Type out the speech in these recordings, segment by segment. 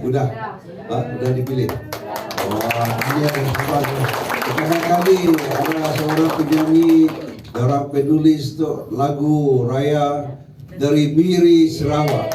Sudah? Ha? Sudah dipilih? Wah, ini ada sebab Pertama kali ada seorang penyanyi Seorang penulis tu lagu raya dari Miri Sarawak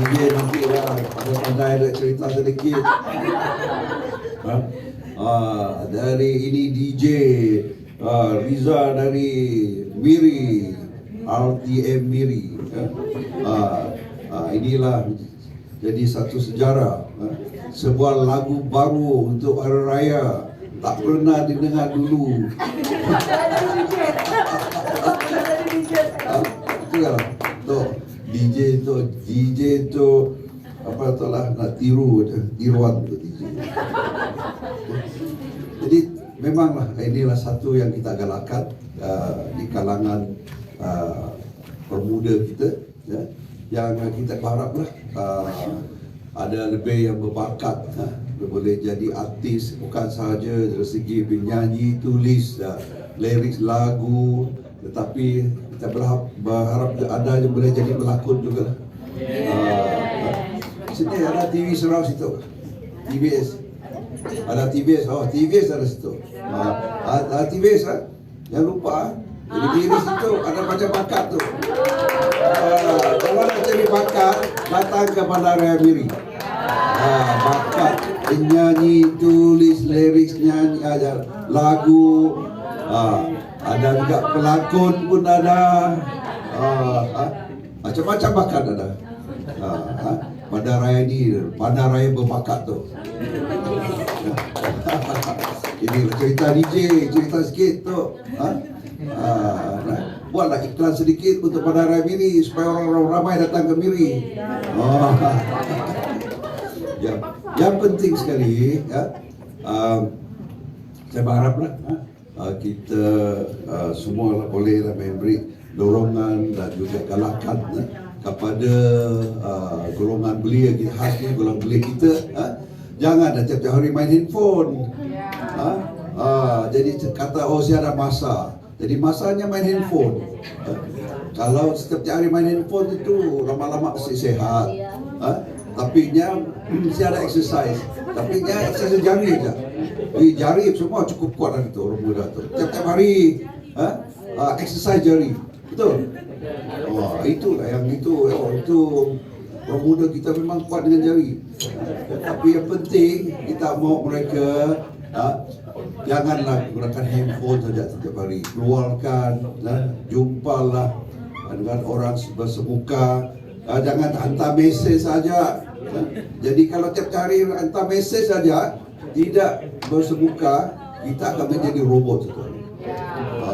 DJ nanti lah Ada pandai nak cerita sedikit ha? Ah, dari ini DJ ah, Riza dari Miri RTM Miri ya. ah, ah, inilah jadi satu sejarah ah. sebuah lagu baru untuk hari raya. Tak pernah didengar dulu. Ah, itu lah tu DJ tu DJ tu apa tu lah nak tiru tiruan tu DJ jadi memanglah inilah satu yang kita galakkan uh, di kalangan uh, pemuda kita ya yang kita berharaplah uh, ada lebih yang berbakat uh, boleh jadi artis bukan sahaja dari segi penyanyi tulis uh, lirik lagu tetapi kita berharap, berharap ada yang boleh jadi pelakon juga lah. Uh, sini ada TV surround situ TBS ada TBS, oh TBS ada situ. Ah, ah, TBS ah, jangan lupa ah. Jadi diri situ ada macam bakat tu. Ah, kalau nak cari bakat, datang ke Bandara Miri. Ah, bakat penyanyi, tulis lirik nyanyi ada lagu. Ah, ada juga pelakon pun ada. Ah, ah, macam-macam bakat ada. Ah, ah, Bandaraya ni, Bandaraya berbakat tu. Ini cerita DJ, cerita sikit tu. Ha, nah, buatlah iklan sedikit untuk Bandara Miri supaya orang-orang ramai datang ke Miri. Oh. yang, yang penting sekali, ya, um, saya berharaplah ha, uh, kita uh, semua boleh lah memberi dorongan dan juga galakan ya, kepada uh, golongan belia kita khasnya golongan belia kita ha? jangan dah tiap-tiap hari main handphone ha? Ha, jadi kata oh saya ada masa jadi masanya main handphone ha? kalau setiap hari main handphone itu lama-lama mesti sehat ha? tapi nya mesti ada exercise tapi nya exercise jari je di jari semua cukup kuat lah itu orang muda tu tiap-tiap hari ha? ha, exercise jari betul Wah, itulah yang itu oh, itu orang muda kita memang kuat dengan jari. Tapi yang penting kita mau mereka ha, janganlah gunakan handphone saja setiap hari. Keluarkan, ha, jumpalah dengan orang bersemuka. Ha, jangan hantar mesej saja. Ha. Jadi kalau tiap hari hantar mesej saja tidak bersemuka, kita akan menjadi robot. Ha,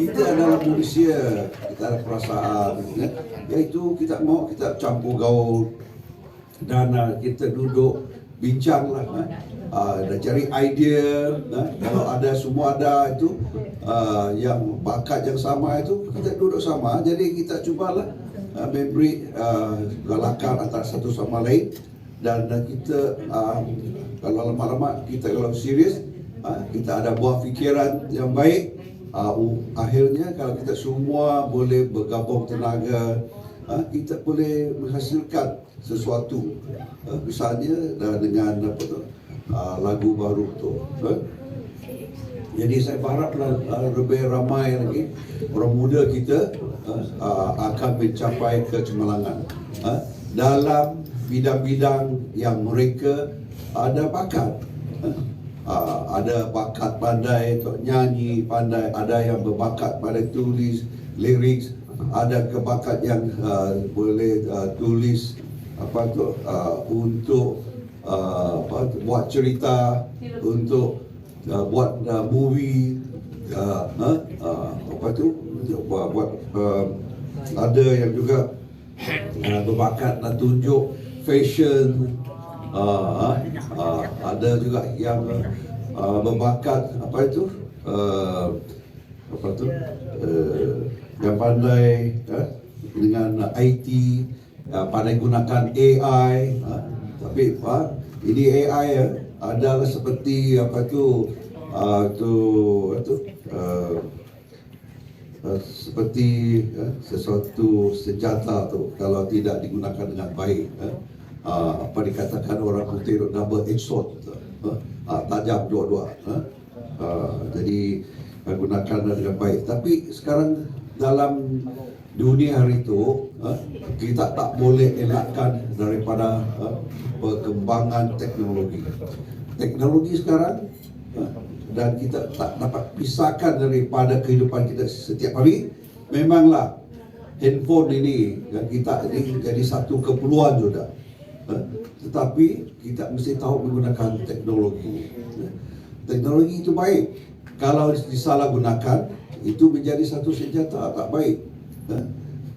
kita adalah manusia kita ada perasaan ya. iaitu kita mau kita campur gaul dana kita duduk bincang lah ha? uh, dan cari idea ha? kalau ada semua ada itu uh, yang bakat yang sama itu kita duduk sama jadi kita cubalah uh, memberi uh, galakan antara satu sama lain dan uh, kita uh, kalau lama-lama kita kalau serius uh, kita ada buah fikiran yang baik uh, akhirnya kalau kita semua boleh bergabung tenaga uh, kita boleh menghasilkan sesuatu. Uh, misalnya dengan apa tu uh, lagu baru tu jadi saya berharaplah uh, lebih ramai lagi orang muda kita akan mencapai kecemerlangan. Dalam bidang-bidang yang mereka ada bakat. Ada bakat pandai untuk nyanyi, pandai ada yang berbakat pandai tulis lirik, ada kebakat yang uh, boleh uh, tulis apa tu uh, untuk uh, apa tu, buat cerita untuk uh, buat uh, movie uh, uh, apa tu buat, buat uh, ada yang juga uh, berbakat nak tunjuk fashion uh, uh, ada juga yang uh, berbakat apa itu uh, apa tu uh, yang pandai uh, dengan IT uh, pandai gunakan AI uh, tapi uh, ini AI uh, adalah seperti apa tu uh, tu tu uh, uh, seperti uh, sesuatu senjata tu. Kalau tidak digunakan dengan baik uh, uh, apa dikatakan orang putih itu double edged sword uh, uh, tajam dua-dua uh, uh, jadi uh, gunakan dengan baik. Tapi sekarang dalam dunia hari itu uh, kita tak boleh elakkan daripada uh, perkembangan teknologi teknologi sekarang uh, dan kita tak dapat pisahkan daripada kehidupan kita setiap hari memanglah handphone ini dan kita ini jadi satu keperluan juga tetapi kita mesti tahu menggunakan teknologi? Teknologi itu baik kalau disalahgunakan itu menjadi satu senjata tak baik Ha?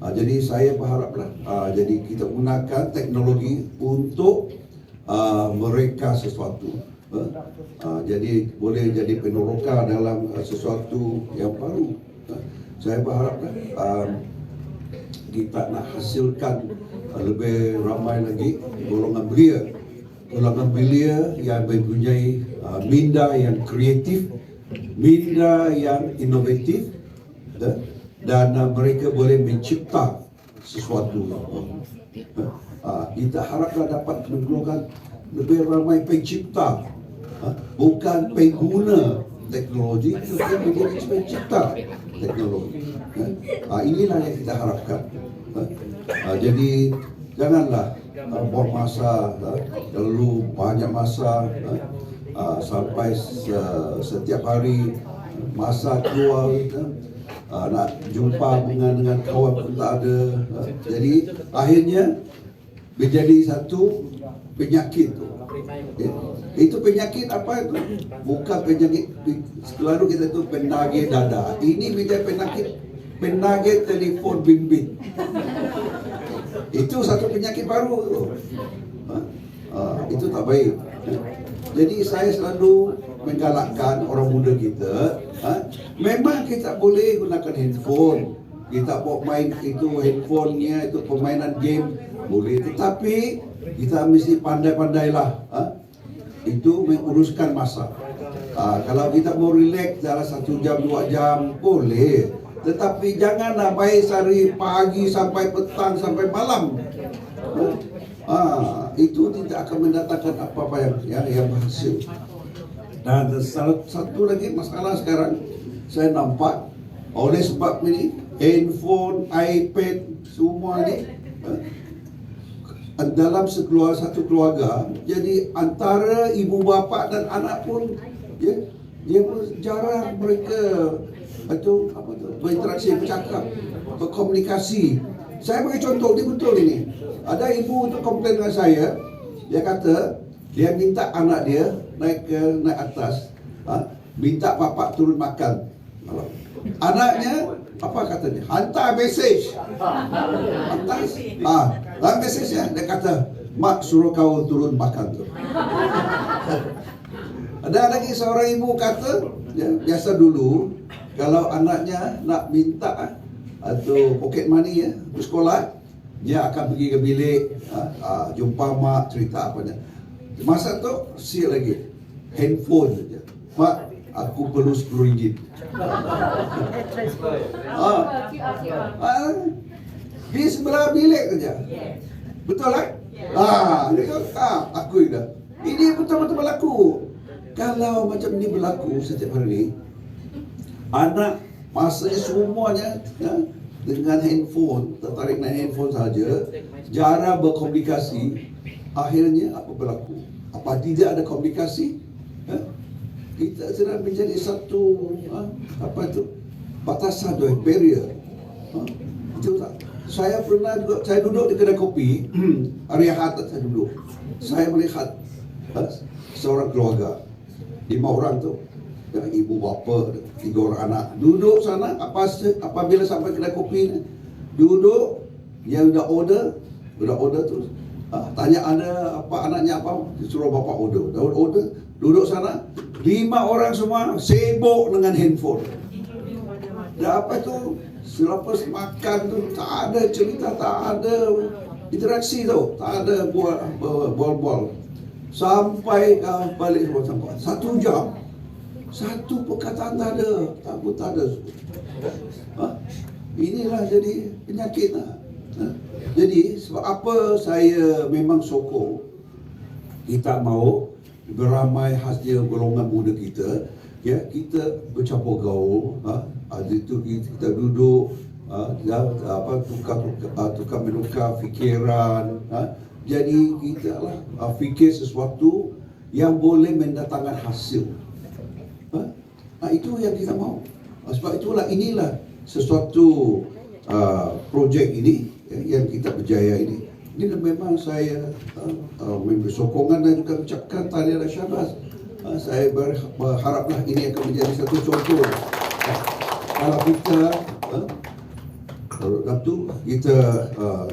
Ha, jadi saya berharaplah ha, jadi kita gunakan teknologi untuk uh, mereka sesuatu Ha? Ha, jadi boleh jadi peneroka dalam uh, sesuatu yang baru Ha? saya berharaplah um, kita nak hasilkan uh, lebih ramai lagi golongan belia golongan belia yang mempunyai uh, minda yang kreatif minda yang inovatif dan, uh, mereka boleh mencipta sesuatu. Uh, kita haraplah dapat menggolongkan lebih ramai pencipta. Uh, bukan pengguna teknologi tetapi menjadi pencipta teknologi. Uh, inilah yang kita harapkan. Uh, jadi janganlah uh, buang masa terlalu banyak masa uh, sampai se- setiap hari masa keluar uh, nak jumpa dengan dengan kawan pun tak ada jadi akhirnya menjadi satu penyakit tu Ya. Itu penyakit apa itu? Bukan penyakit selalu kita tu penagih dada. Ini menjadi penyakit penagih telefon bimbit. Itu satu penyakit baru tu. Ha? Ha, itu tak baik. Jadi saya selalu menggalakkan orang muda kita, ha? memang kita boleh gunakan handphone. Kita buat main itu handphonenya itu permainan game boleh tetapi kita mesti pandai-pandailah ha? itu menguruskan masa ha, kalau kita mau relax dalam satu jam dua jam boleh tetapi janganlah baik dari pagi sampai petang sampai malam. Ha, itu tidak akan mendatangkan apa-apa yang yang, yang berhasil. Dan salah satu lagi masalah sekarang saya nampak oleh sebab ini handphone, iPad semua ni eh, dalam sekeluarga satu keluarga jadi antara ibu bapa dan anak pun ya dia pun jarang mereka itu apa tu? Berinteraksi bercakap berkomunikasi. Saya bagi contoh dia betul ini. Ada ibu tu komplain dengan saya. Dia kata dia minta anak dia naik ke naik atas. Ha, minta bapak turun makan. Anaknya apa katanya hantar mesej. Hantar? Ah dalam mesejnya dia kata mak suruh kau turun makan tu. Ada lagi seorang ibu kata ya, biasa dulu kalau anaknya nak minta ah, atau pocket money ya untuk sekolah dia akan pergi ke bilik ah, ah, jumpa mak cerita apa dia. Masa tu si lagi. Handphone saja. Mak aku perlu 10 ringgit. Ah, ah, di sebelah bilik saja. Betul lah ah, dia kata, ah, aku dah ini betul-betul berlaku. Kalau macam ni berlaku setiap hari ni anak masanya semuanya ya, dengan handphone tertarik dengan handphone saja jarang berkomunikasi akhirnya apa berlaku? Apa tidak ada komunikasi? Ya, kita sedang menjadi satu ha, apa itu batasan tu barrier. Ha, itu tak? Saya pernah juga saya duduk di kedai kopi hari Ahad saya duduk. Saya melihat ha, seorang keluarga lima orang tu ya, ibu bapa tiga orang anak. Duduk sana apa apabila sampai kedai kopi duduk dia sudah order sudah order tu ha, tanya ada apa anaknya apa suruh bapa order. Dah order duduk sana lima orang semua sibuk dengan handphone. Dah apa tu selepas makan tu tak ada cerita tak ada interaksi tu tak ada bual bual sampai uh, balik sampai. Satu jam Satu perkataan tak ada. Tak pun tak ada. Ha? Inilah jadi penyakit lah. Ha? Jadi sebab apa saya memang sokong kita mahu beramai hasil golongan muda kita ya kita bercampur gaul ha ada itu kita, duduk ha, apa tukar tukar, tukar menukar fikiran ha jadi kita lah ha, fikir sesuatu yang boleh mendatangkan hasil ha? Ha itu yang kita mahu ha, sebab itulah inilah sesuatu uh, projek ini ya, yang kita berjaya ini ini memang saya uh, uh, memberi sokongan dan juga ucapkan tahniah dan syabas. Uh, saya ber, berharaplah ini akan menjadi satu contoh. Uh, kalau kita uh, kalau tu kita uh,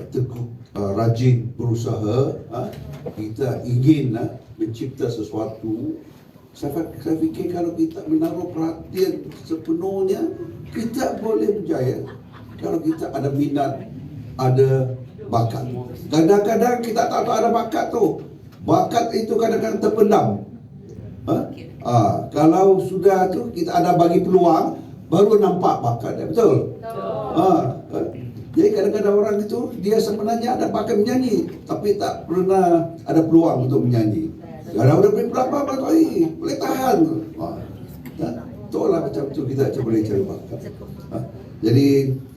uh, rajin berusaha, uh, kita ingin uh, mencipta sesuatu. Saya, fikir kalau kita menaruh perhatian sepenuhnya, kita boleh berjaya. Kalau kita ada minat, ada bakat. Kadang-kadang kita tak tahu ada bakat tu. Bakat itu kadang-kadang terpendam. Ha? Ha, kalau sudah tu kita ada bagi peluang, baru nampak bakat dia. Betul? Ha, ha. Jadi kadang-kadang orang itu dia sebenarnya ada bakat menyanyi, tapi tak pernah ada peluang untuk menyanyi. Kalau udah beri peluang apa boleh tahan. Ha. Ha? Itulah macam tu kita boleh cari bakat. Ha? Jadi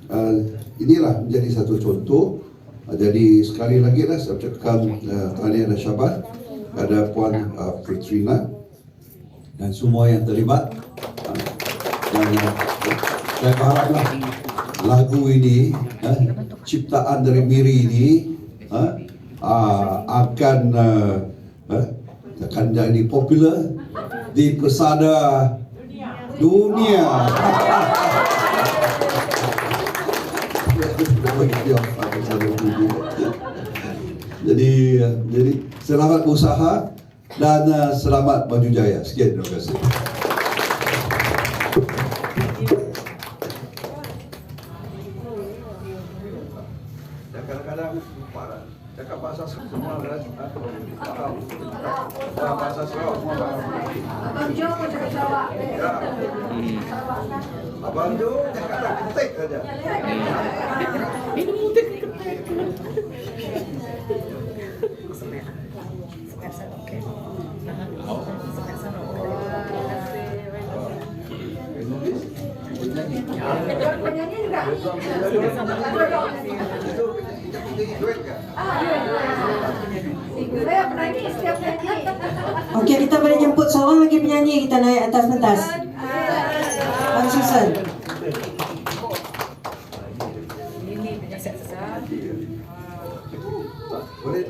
uh, inilah menjadi satu contoh Uh, Jadi sekali lagi lah saya ucapkan uh, tahniah dan syabat kepada Puan uh, Fitrina dan semua yang terlibat. Uh, dan uh, saya berharaplah lagu ini, uh, ciptaan dari Miri ini uh, uh, akan uh, uh, akan jadi popular di pesada dunia. jadi jadi selamat berusaha dan uh, selamat maju jaya. Sekian terima kasih. Kadang-kadang lupa lah. Cakap bahasa semua adalah faham. Bahasa Sarawak semua faham. Abang Jo pun cakap Sarawak. Ya. Abang Jo cakap tak ketik saja. Menulis, menyanyi. Penyanyi juga. Itu kita duet kan? Saya penyanyi setiap nyanyi. Okey, kita boleh jemput seorang lagi penyanyi kita naik atas pentas. Abang Susan. Boleh.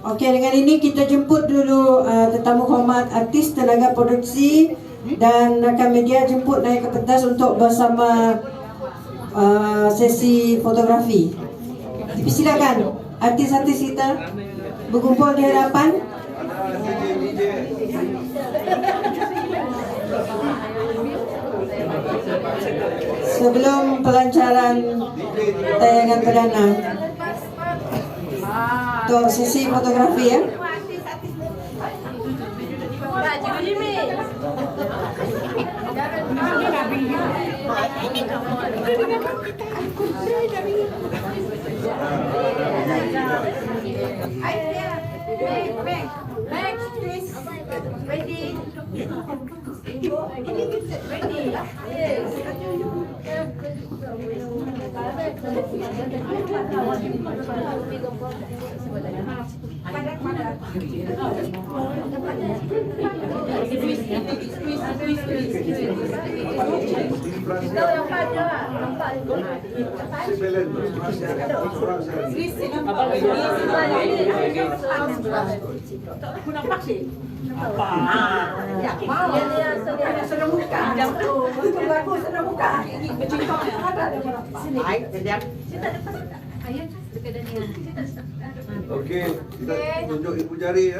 Okey, dengan ini kita jemput dulu uh, tetamu hormat artis tenaga produksi dan rakan media jemput naik ke pentas untuk bersama uh, sesi fotografi. Silakan artis-artis kita berkumpul di hadapan. Sebelum pelancaran tayangan perdana untuk sesi fotografi ya. Jimmy. Ready? Thank you. Okey, kita tunjuk ibu jari ya.